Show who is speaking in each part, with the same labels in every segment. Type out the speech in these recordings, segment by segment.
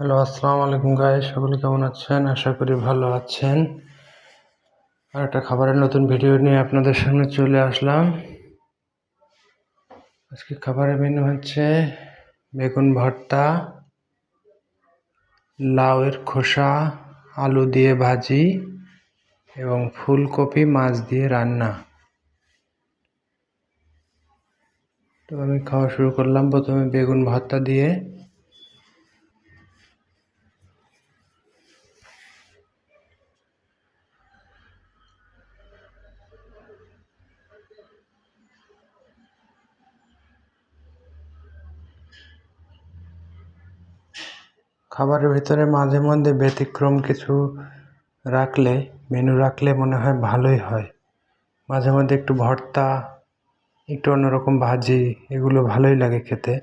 Speaker 1: Hello, আসসালামু আলাইকুম গাই সকলে কেমন আছেন? আশা করি ভালো আছেন। আর একটা খাবারের নতুন ভিডিও নিয়ে আপনাদের সামনে চলে আসলাম। আজকে খাবারের মেনু হচ্ছে বেগুন ভর্তা, লাউয়ের খোসা, আলু দিয়ে ভাজি এবং ফুলকপি মাছ দিয়ে রান্না। তো আমি খাওয়া শুরু করলাম প্রথমে বেগুন ভর্তা দিয়ে। খাবারের ভিতরে মাঝে মধ্যে ব্যতিক্রম কিছু রাখলে মেনু রাখলে মনে হয় ভালোই হয়। মাঝে মধ্যে একটু ভর্তা, একটু অন্যরকম ভাজি, এগুলো ভালোই লাগে খেতে।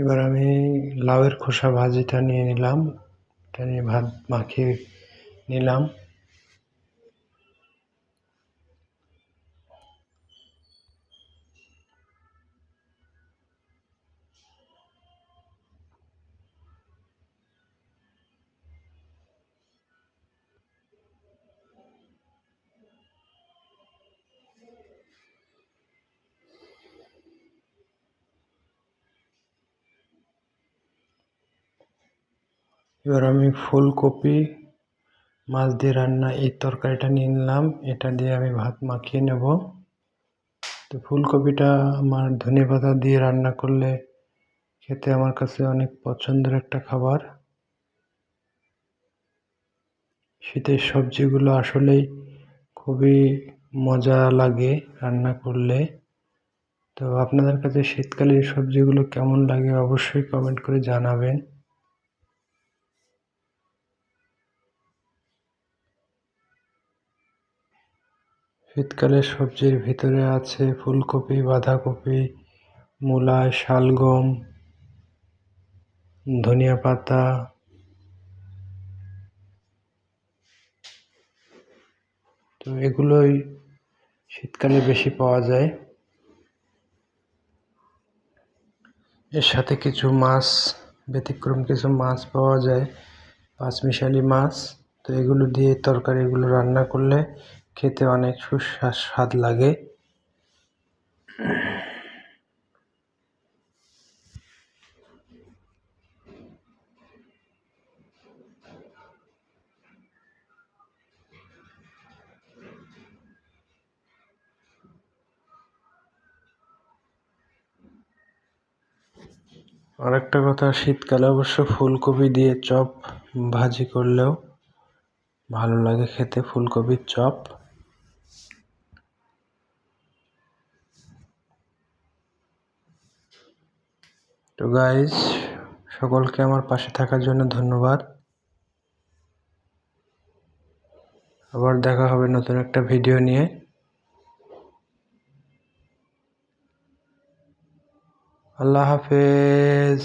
Speaker 1: এবার আমি লাউয়ের খোসা ভাজিটা নিয়ে নিলাম। এটা নিয়ে ভাত মাখিয়ে নিলাম। এবার আমি ফুলকপি, মাছ দিয়ে রান্না এই তরকারিটা নিয়ে নিলাম। এটা দিয়ে আমি ভাত মাখিয়ে নেব। তো ফুলকপিটা আমার ধনে পাতা দিয়ে রান্না করলে খেতে আমার কাছে অনেক পছন্দের একটা খাবার। শীতের সবজিগুলো আসলেই খুবই মজা লাগে রান্না করলে। তো আপনাদের কাছে শীতকালীন সবজিগুলো কেমন লাগে অবশ্যই কমেন্ট করে জানাবেন। শীতকালে সবজির ভিতরে আছে ফুলকপি, বাঁধাকপি মূলা শালগম, ধনিয়া পাতা। তো এগুলোই শীতকালে বেশি পাওয়া যায়। এর সাথে কিছু মাছ, ব্যতিক্রম কিছু মাছ পাওয়া যায়, পাঁচমিশালি মাছ। তো এগুলো দিয়ে তরকারিগুলো রান্না করলে খেতে অনেক সুস্বাদ লাগে। আরেকটা কথা, শীতকালে অবশ্য ফুলকপি দিয়ে চপ ভাজি করলেও ভালো লাগে খেতে, ফুলকপির চপ। তো গাইজ সকলকে আমার পাশে থাকার জন্য ধন্যবাদ। আবার দেখা হবে নতুন একটা ভিডিও নিয়ে। আল্লাহ হাফেজ।